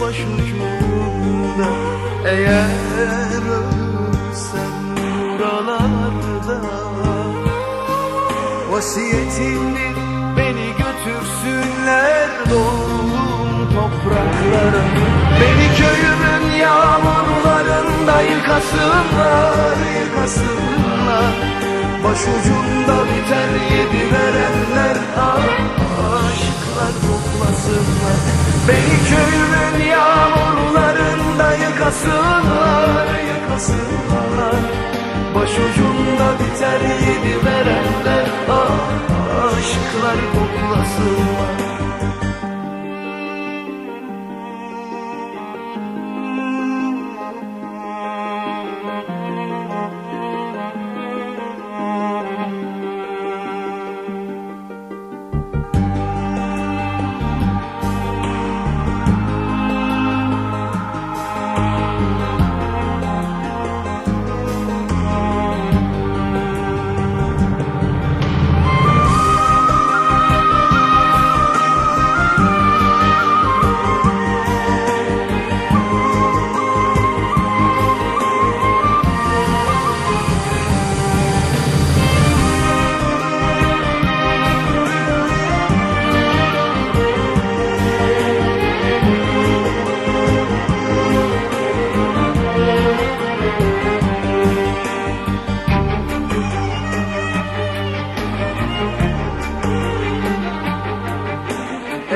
başucumda Eğer ölürsem buralarda Vasiyetimdir beni götürsünler doğum topraklara Beni köyümün yağmurlarında yıkasınlar, yıkasınlar. Başucumda biter yedi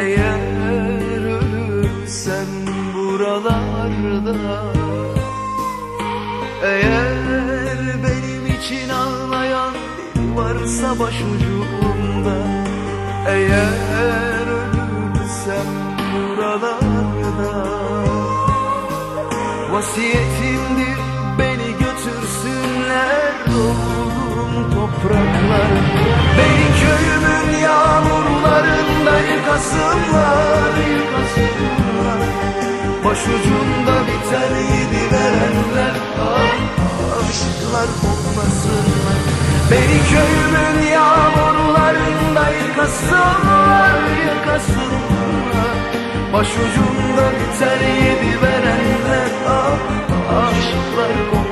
Eğer ölürsem buralarda? Eğer benim için ağlayan varsa başucumda. Eğer ölürsem buralarda. Vasiyetimdir beni götürsünler doğum topraklara yıkasınlar Başucumda biter yedi verenler. Ah, Aşıklar kokmasınlar Beni köyümün yağmurlarında yıkasınlar, yıkasınlar. Başucumda biter yedi verenler. Ah, Aşıklar kokmasınlar